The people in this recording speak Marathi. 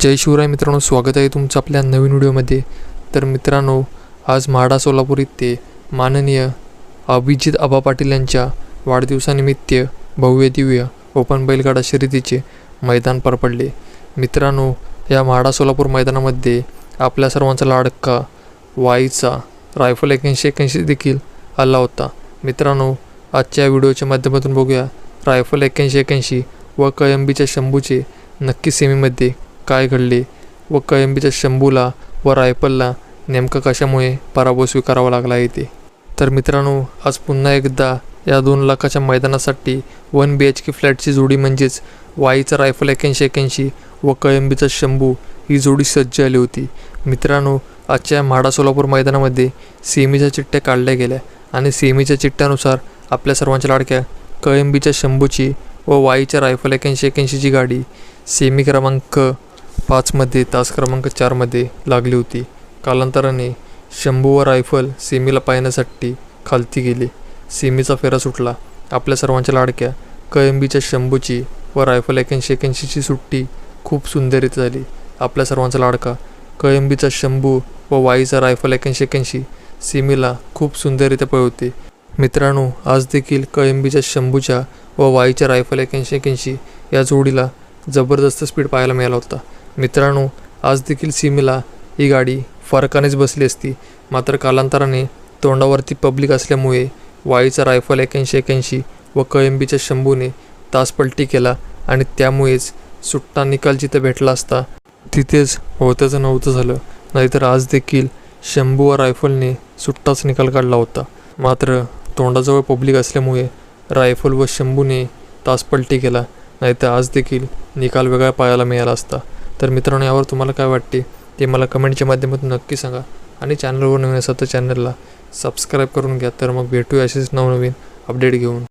जय शिवराय मित्रांनो स्वागत आहे तुमचं आपल्या नवीन व्हिडिओमध्ये. तर मित्रांनो आज म्हाडा सोलापूर इथे माननीय अभिजित आबा पाटील यांच्या वाढदिवसानिमित्त भव्य दिव्य ओपन बैलगाडा शर्यतीचे मैदान पार पडले मित्रांनो या म्हाडा सोलापूर मैदानामध्ये आपल्या सर्वांचा लाडका वाईचा रायफल एक्याऐंशी एक्याऐंशी देखील आला होता. मित्रांनो आजच्या व्हिडिओच्या माध्यमातून बघूया. रायफल एक्याऐंशी एक्याऐंशी व कळंबीच्या शंभूचे नक्की सेमीमध्ये काय घडले व कयंबीच्या शंभूला व रायफलला नेमकं कशामुळे पराभव स्वीकारावा लागला येते तर मित्रांनो आज पुन्हा एकदा या दोन लाखाच्या मैदानासाठी वन बी एच के फ्लॅटची जोडी म्हणजेच वाईचा रायफल एक्याऐंशी एक्याऐंशी व कयंबीचा शंभू ही जोडी सज्ज आली होती. मित्रांनो आजच्या म्हाडा सोलापूर मैदानामध्ये सेमीच्या चिठ्ठ्या काढल्या गेल्या आणि सेमीच्या चिठ्ठ्यानुसार आपल्या सर्वांच्या लाडक्या कळंबीच्या शंभूची व वाईच्या रायफल एक्याऐंशी एक्याऐंशीची गाडी सेमी क्रमांक पाचमध्ये तास क्रमांक चारमध्ये लागली होती. कालांतराने शंभू व रायफल सीमेला पाहण्यासाठी खालती गेले. सीमेचा फेरा सुटला. आपल्या सर्वांच्या लाडक्या कळंबीच्या शंभूची व रायफल एक्याऐंशी एक्याऐंशीची सुट्टी खूप सुंदरीत झाली. आपल्या सर्वांचा लाडका कळंबीचा शंभू व वाईचा रायफल एक्याऐंशी एक्याऐंशी सीमेला खूप सुंदररित्या पळवते मित्रांनो आज देखील कळंबीच्या शंभूच्या व वाईच्या रायफल एक्याऐंशी एक्याऐंशी या जोडीला जबरदस्त स्पीड पाहायला मिळाला होता. मित्रांनो आज देखील सीमेला ही गाडी फरकानेच बसली असती. मात्र कालांतराने तोंडावरती पब्लिक असल्यामुळे वाईचा रायफल एक्याऐंशी एक्याऐंशी व कळंबीच्या शंभूने तास पलटी केला आणि त्यामुळेच सुट्टा निकाल जिथे भेटला असता तिथेच होतंच नव्हतं झालं. नाहीतर आज देखील शंभू व रायफलने सुट्टाच निकाल काढला होता. मात्र तोंडाजवळ पब्लिक असल्यामुळे रायफल व शंभूने तास पलटी केला. नाहीतर आज देखील निकाल वेगळा पाहायला मिळाला असता. तर मित्रांनो यावर तुम्हाला काय वाटते ते मला कमेंटच्या माध्यमातून नक्की सांगा. आणि चॅनलवर नवीन असेल तर चॅनलला सबस्क्राईब करून घ्या. तर मग भेटूया असेच नवनवीन अपडेट घेऊन.